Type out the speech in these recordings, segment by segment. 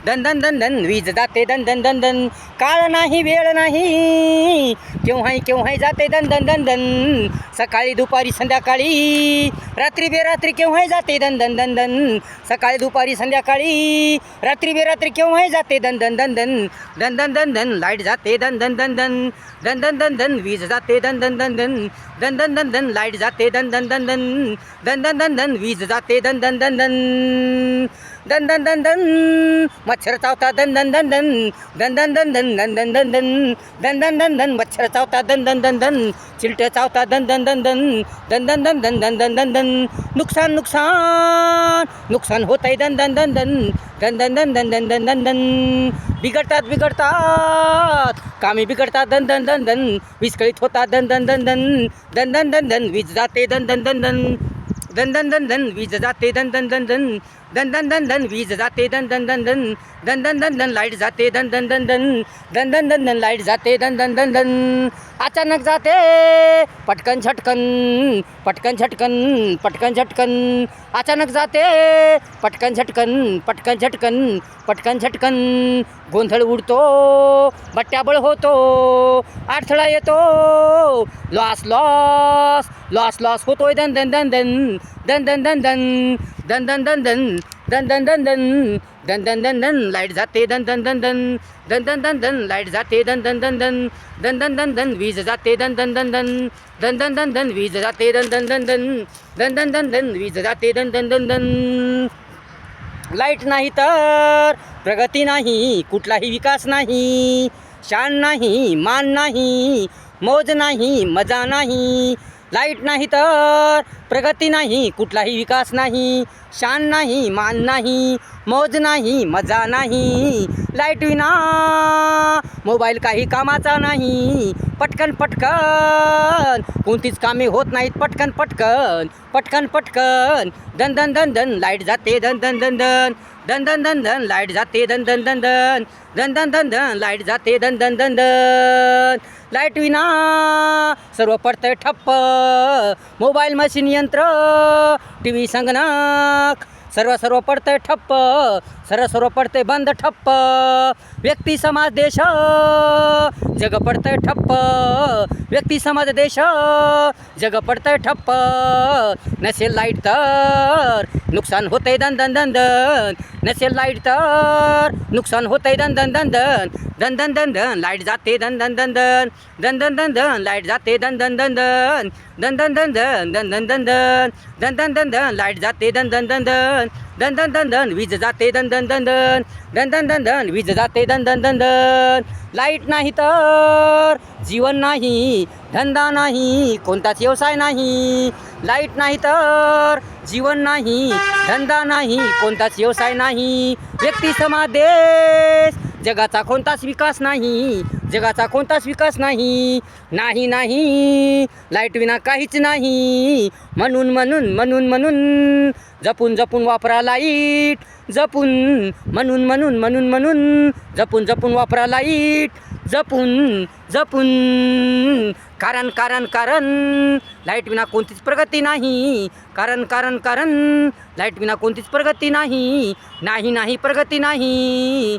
दन दन दन दन वीज जाते दन दन दन दन काळ नाही वेळ नाही केव्हाही केव्हाही जाते दन दन दन दन सकाळी दुपारी संध्याकाळी रात्री बेरात्री केव्हाही जाते दन दन दन दन सकाळी दुपारी संध्याकाळी रात्री बेरात्री केव्हाही जाते दन दन दन दन दन दन दन दन लाइट जाते दन दन दन दन दन दन दन दन वीज जाते दन दन दन दन दन दन दन दन लाइट जाते दन दन दन दन दन दन दन दन वीज जाते दन दन दन दन दन दन दन दन मच्छर चावता दन दन दन दन दन दन दन दन दन दन दन दन दन दन दन दन मच्छर चावता दन दन दन दन चिलटे चावता दन दन दन दन दन दन दन दन दन दन दन दन नुकसान नुकसान नुकसान होत आहे दन दन दन दन दन दन दन दन दन दन दन दन बिघडतात बिघडतात कामे बिघडतात दन दन दन दन विस्कळीत होतात दन दन दन दन दन दन दन दन वीज जाते दन दन दन दन दन दन दन दन वीज जाते दन दन दन दन दन दन दन दन वीज जाते दन दन दन दन दन दन दन दन लाइट जाते दन दन दन दन दन दन दन दन लाइट जाते दन दन दन दन अचानक जाते पटकन झटकन पटकन झटकन पटकन झटकन अचानक जाते पटकन झटकन पटकन झटकन पटकन झटकन गोंधळ उडतो बट्ट्याबळ होतो अडथळा येतो लॉस लॉस लॉस लॉस होतोय दन दन दन दन दन दन दन दन दन दन दन दन दन दन दन दन दन दन दन दन लाइट जाते दन दन दन दन दन दन दन दन लाइट जाते दन दन दन दन दन दन दन दन वीज जाते दन दन दन दन दन दन दन दन वीज जाते दन दन दन दन दन दन दन दन वीज जाते दन दन दन दन लाइट नाही तर प्रगती नाही कुठलाही विकास नाही शान नाही मान नाही मौज नाही मजा नाही लाइट नाही तर प्रगती नाही कुठलाही विकास नाही शान नाही मान नाही मौज नाही मजा नाही. लाइट विना मोबाईल काही कामाचा नाही पटकन पटकन कोणतीच कामे होत नाहीत पटकन पटकन पटकन पटकन दन दन दन दन लाइट जाते दन दन दन दन दन दन दन दन लाइट जाते दन दन दन दन दन दन दन दन लाइट जाते दन दन दन दन लाइट विना सर्व पडतंय ठप्प मोबाईल मशीन यंत्र टी व्ही संगणक सर्व सर्व पडतंय ठप्प सर्व सर्व पडतंय बंद ठप्प. व्यक्ती समाज देश जग पडतंय ठप्प. व्यक्ती समाज देश जग पडतंय ठप्प. नसेल लाइट तर नुकसान होतंय दन दन दन दन. नसेल लाइट तर नुकसान होतंय दन दन दन दन. दन दन दन दन लाइट जाते दन दन दन दन दन दन दन दन लाइट जाते दन दन दन दन दन दन दन दन दन दन दन दन दन दन दन दन लाइट जाते दन दन दन दन दन दन दन दन वीज जाते दन दन दन दन दन दन दन दन वीज जाते दन दन दन दन लाइट नाही तर जीवन नाही धंदा नाही कोणताच व्यवसाय नाही लाइट नाही तर जीवन नाही धंदा नाही कोणताच व्यवसाय नाही व्यक्ती समाज देश जगाचा कोणताच विकास नाही. जगाचा कोणताच विकास नाही. नाही नाही. लाइट विना काहीच नाही. म्हणून म्हणून म्हणून म्हणून जपून जपून वापरा लाइट. जपून म्हणून म्हणून म्हणून म्हणून जपून जपून वापरा लाइट. जपून जपून. कारण कारण कारण लाइट विना कोणतीच प्रगती नाही. कारण कारण कारण लाइट विना कोणतीच प्रगती नाही. नाही नाही प्रगती नाही.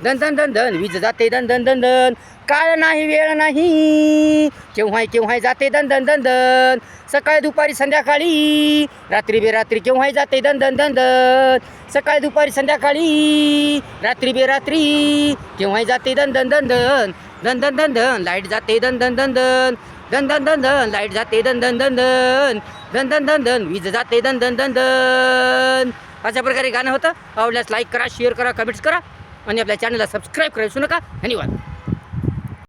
दन दन दन दन वीज जाते दन दन दन दन काळ नाही वेळ नाही केव्हाही केव्हाही जाते दन दन दन दन सकाळी दुपारी संध्याकाळी रात्री बेरात्री केव्हाही जाते दन दन दन दन सकाळी दुपारी संध्याकाळी रात्री बेरात्री केव्हाही जाते दन दन दन दन दन दन दन दन लाइट जाते दन दन दन दन दन दन दन दन लाइट जाते दन दन दन दन दन दन दन दन वीज जाते दन दन दन दन अशा प्रकारे गाणं होतं आवडल्यास लाईक करा शेअर करा कमेंट्स करा आणि आपल्या चॅनलला सबस्क्राईब करा नका. धन्यवाद.